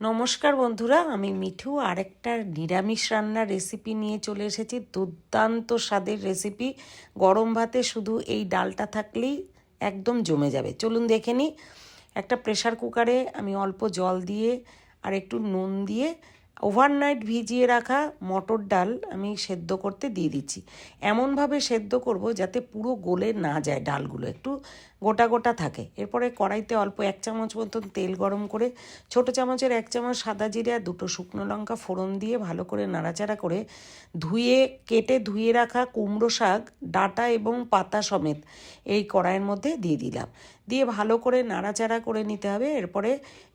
নমস্কার বন্ধুরা, আমি মিঠু। আরেকটা নিরামিষ রান্নার রেসিপি নিয়ে চলে এসেছি। দুর্দান্ত স্বাদের রেসিপি গরম ভাতে শুধু এই ডালটা থাকলেই একদম জমে যাবে। চলুন দেখে নিই একটা প্রেশার কুকারে আমি অল্প জল দিয়ে আর একটু নুন দিয়ে ওভারনাইট ভিজিয়ে রাখা মটর ডাল আমি সেদ্ধ করতে দিয়ে দিচ্ছি। এমনভাবে সেদ্ধ করব যাতে পুরো গলে না যায় ডালগুলো। একটু গোটা গোটা থাকে। এরপরে কড়াইতে অল্প এক চামচ মতন তেল গরম করে, ছোট চামচের এক চামচ সাদা জিরে আর দুটো শুকনো লঙ্কা ফোড়ন দিয়ে ভালো করে নাড়াচাড়া করে ধুয়ে, কেটে ধুয়ে রাখা কুমড়ো শাক, ডাটা এবং পাতা সমেত এই কড়াইয়ের মধ্যে দিয়ে দিলাম। দিয়ে ভালো করে নাড়াচাড়া করে নিতে হবে। এরপরে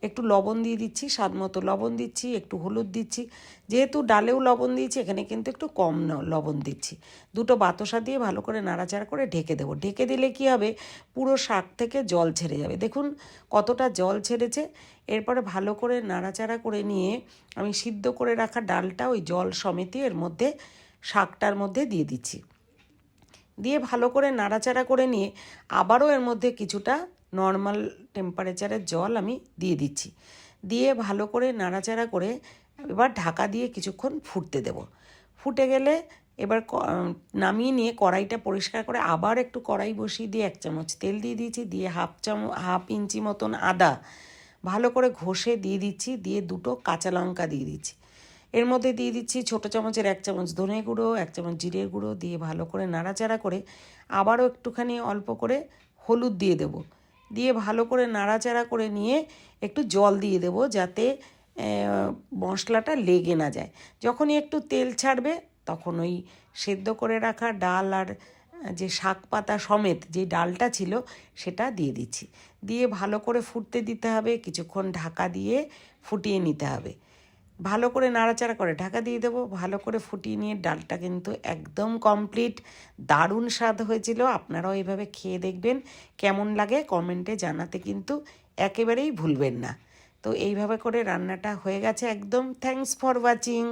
একটু লবণ দিয়ে দিচ্ছি স্বাদ মতো লবণ দিচ্ছি, একটু হলুদ দিচ্ছি। যেহেতু ডালেও লবণ দিয়েছি, এখানে কিন্তু একটু কম লবণ দিচ্ছি। দুটো বাতাসা দিয়ে ভালো করে নাড়াচাড়া করে ঢেকে দেবো। ঢেকে দিলে কি হবে? পুরো শাক থেকে জল ছেড়ে যাবে। দেখুন কতটা জল ছেড়েছে। এরপরে ভালো করে নাড়াচাড়া করে নিয়ে আমি সিদ্ধ করে রাখা ডালটা ওই জল সমেতই এর মধ্যে শাকটার মধ্যে দিয়ে দিচ্ছি। দিয়ে ভালো করে নাড়াচাড়া করে নিয়ে আবারও এর মধ্যে কিছুটা নর্মাল টেম্পারেচারের জল আমি দিয়ে দিচ্ছি। দিয়ে ভালো করে নাড়াচাড়া করে এবার ঢাকা দিয়ে কিছুক্ষণ ফুটতে দেব। ফুটে গেলে এবার নামিয়ে নিয়ে কড়াইটা পরিষ্কার করে আবার একটু কড়াই বসিয়ে দিয়ে এক চামচ তেল দিয়ে দিয়েছি, দিয়ে হাফ চামচ, হাফ ইঞ্চি মতন আদা ভালো করে ঘষে দিয়ে দিচ্ছি, দিয়ে দুটো কাঁচা লঙ্কা দিয়ে দিচ্ছি। এর মধ্যে দিয়ে দিচ্ছি ছোটো চামচের এক চামচ ধনে গুঁড়ো, এক চামচ জিরে গুঁড়ো দিয়ে ভালো করে নাড়াচাড়া করে আবারও একটুখানি অল্প করে হলুদ দিয়ে দেবো। দিয়ে ভালো করে নাড়াচাড়া করে নিয়ে একটু জল দিয়ে দেবো যাতে মশলাটা লেগে না যায়। যখনই একটু তেল ছাড়বে তখন ওই সেদ্ধ করে রাখা ডাল আর, যে শাক পাতা সমেত যে ডালটা ছিল সেটা দিয়ে দিচ্ছি। দিয়ে ভালো করে ফুটতে দিতে হবে, কিছুক্ষণ ঢাকা দিয়ে ফুটিয়ে নিতে হবে। ভালো করে নাড়াচাড়া করে ঢাকা দিয়ে দেবো, ভালো করে ফুটিয়ে নিয়ে ডালটা কিন্তু একদম কমপ্লিট দারুণ স্বাদ হয়েছিল। আপনারাও এইভাবে খেয়ে দেখবেন, কেমন লাগে কমেন্টে জানাতে কিন্তু একেবারেই ভুলবেন না। তো এইভাবে করে রান্নাটা হয়ে গেছে একদম। Thanks for watching